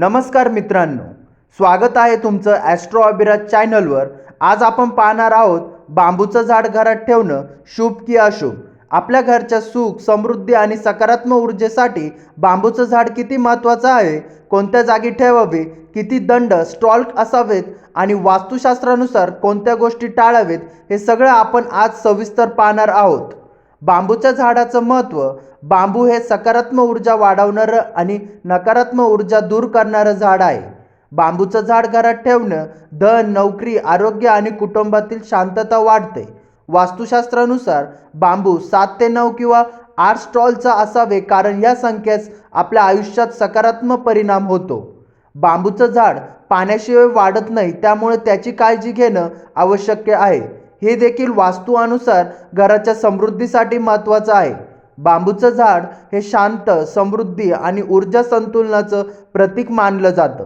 नमस्कार मित्रांनो स्वागत आहे तुमचं ॲस्ट्रो अभिराज चॅनलवर आज आपण पाहणार आहोत बांबूचं झाड घरात ठेवणं शुभ की अशुभ. आपल्या घरच्या सुख समृद्धी आणि सकारात्मक ऊर्जेसाठी बांबूचं झाड किती महत्त्वाचं आहे कोणत्या जागी ठेवावे किती दंड स्टॉल्क असावेत आणि वास्तुशास्त्रानुसार कोणत्या गोष्टी टाळावेत हे सगळं आपण आज सविस्तर पाहणार आहोत. बांबूच्या झाडाचं महत्त्व बांबू हे सकारात्मक ऊर्जा वाढवणारं आणि नकारात्मक ऊर्जा दूर करणारं झाड आहे. बांबूचं झाड घरात ठेवणं धन नोकरी आरोग्य आणि कुटुंबातील शांतता वाढते. वास्तुशास्त्रानुसार बांबू सात ते नऊ किंवा आठ स्टॉलचा असावे कारण या संख्येस आपल्या आयुष्यात सकारात्मक परिणाम होतो. बांबूचं झाड पाण्याशिवाय वाढत नाही त्यामुळे त्याची काळजी घेणं आवश्यक आहे. हे देखील वास्तुनुसार घराच्या समृद्धीसाठी महत्त्वाचं आहे. बांबूचं झाड हे शांत समृद्धी आणि ऊर्जा संतुलनाचं प्रतीक मानलं जातं.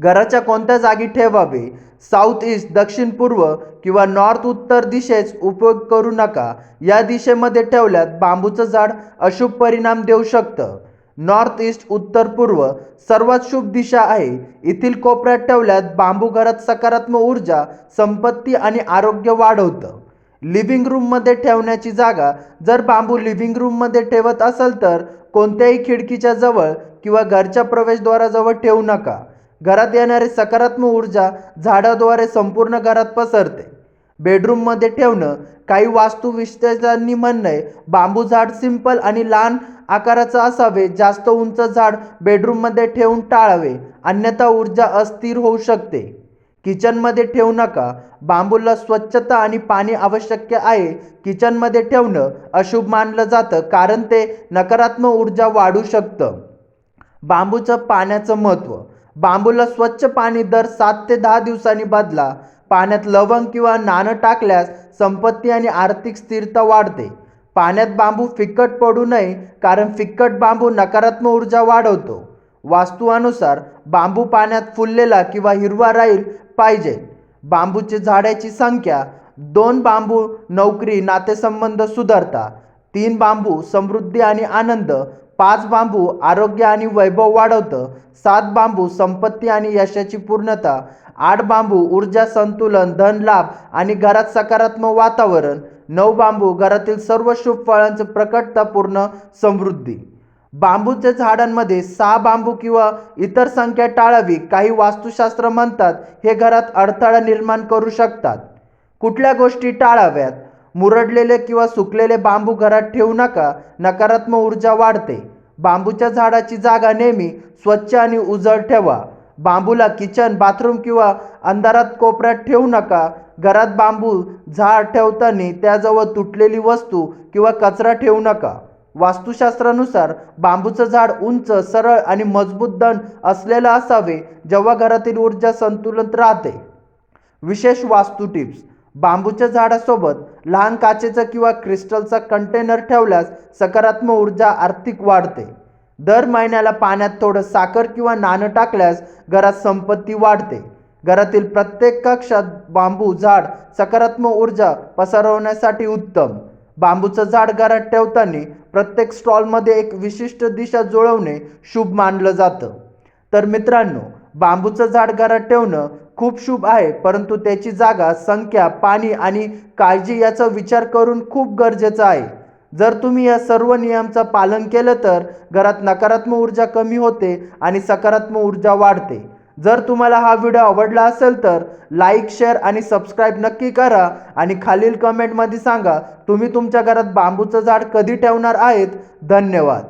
घराच्या कोणत्या जागी ठेवावे? साऊथ ईस्ट दक्षिण पूर्व किंवा नॉर्थ उत्तर दिशेस उपयोग करू नका. या दिशेमध्ये ठेवल्यात बांबूचं झाड अशुभ परिणाम देऊ शकतं. नॉर्थ ईस्ट उत्तर पूर्व सर्वात शुभ दिशा आहे. येथील कोपऱ्यात ठेवल्यात बांबू घरात सकारात्मक ऊर्जा संपत्ती आणि आरोग्य वाढवतं. लिव्हिंग रूममध्ये ठेवण्याची जागा जर बांबू लिव्हिंग रूममध्ये ठेवत असेल तर कोणत्याही खिडकीच्या जवळ किंवा घरच्या प्रवेशद्वाराजवळ ठेवू नका. घरात येणारी सकारात्मक ऊर्जा झाडाद्वारे संपूर्ण घरात पसरते. बेडरूममध्ये ठेवणं काही वास्तू विश्लेषकांनी म्हणणं आहे बांबू झाड सिंपल आणि लहान आकाराचं असावे जास्त उंच झाड बेडरूममध्ये ठेवून टाळावे अन्यथा ऊर्जा अस्थिर होऊ शकते. किचनमध्ये ठेवू नका बांबूला स्वच्छता आणि पाणी आवश्यक आहे. किचनमध्ये ठेवणं अशुभ मानलं जातं कारण ते नकारात्मक ऊर्जा वाढू शकतं. बांबूचं पाण्याचं महत्त्व बांबूला स्वच्छ पाणी दर सात ते दहा दिवसांनी बदला पाण्यात लवंग किंवा नाणं टाकल्यास संपत्ती आणि आर्थिक स्थिरता वाढते. पाण्यात बांबू फिक्कट पडू नये कारण फिक्कट बांबू नकारात्मक ऊर्जा वाढवतो. वास्तुनुसार बांबू पाण्यात फुललेला किंवा हिरवा राहील पाहिजे. बांबूचे झाडाची संख्या दोन बांबू नोकरी नातेसंबंध सुधारता तीन बांबू समृद्धी आणि आनंद पाच बांबू आरोग्य आणि वैभव वाढवतं सात बांबू संपत्ती आणि यशाची पूर्णता आठ बांबू ऊर्जा संतुलन धन लाभ आणि घरात सकारात्मक वातावरण नऊ बांबू घरातील सर्व शुभ फळांचं प्रकटता पूर्ण समृद्धी. बांबूच्या झाडांमध्ये सहा बांबू किंवा इतर संख्या टाळावी काही वास्तुशास्त्र म्हणतात हे घरात अडथळा निर्माण करू शकतात. कुठल्या गोष्टी टाळाव्यात? मुरडलेले किंवा सुकलेले बांबू घरात ठेवू नका नकारात्मक ऊर्जा वाढते. बांबूच्या झाडाची जागा नेहमी स्वच्छ आणि उजळ ठेवा. बांबूला किचन बाथरूम किंवा अंधारात कोपऱ्यात ठेवू नका. घरात बांबू झाड ठेवताना त्याजवळ तुटलेली वस्तू किंवा कचरा ठेवू नका. वास्तुशास्त्रानुसार बांबूचं झाड उंच सरळ आणि मजबूत दण असलेलं असावे जेव्हा घरातील ऊर्जा संतुलित राहते. विशेष वास्तू टिप्स. बांबूच्या झाडासोबत लहान काचेचं किंवा क्रिस्टलचा कंटेनर ठेवल्यास सकारात्मक ऊर्जा आर्थिक वाढते. दर महिन्याला पाण्यात थोडं साखर किंवा नाणं टाकल्यास घरात संपत्ती वाढते. घरातील प्रत्येक कक्षात बांबू झाड सकारात्मक ऊर्जा पसरवण्यासाठी उत्तम. बांबूचं झाड घरात ठेवताना प्रत्येक स्टॉलमध्ये एक विशिष्ट दिशा जुळवणे शुभ मानलं जातं. तर मित्रांनो बांबूचं झाड घरात ठेवणं खूप शुभ आहे परंतु त्याची जागा संख्या पाणी आणि काळजी याचा विचार करून खूप गरजेचं आहे. जर तुम्ही या सर्व नियमचं पालन केलं तर घरात नकारात्मक ऊर्जा कमी होते आणि सकारात्मक ऊर्जा वाढते. जर तुम्हाला हा व्हिडिओ आवडला असेल तर लाईक शेअर आणि सबस्क्राईब नक्की करा आणि खालील कमेंटमध्ये सांगा तुम्ही तुमच्या घरात बांबूचं झाड कधी ठेवणार आहेत? धन्यवाद.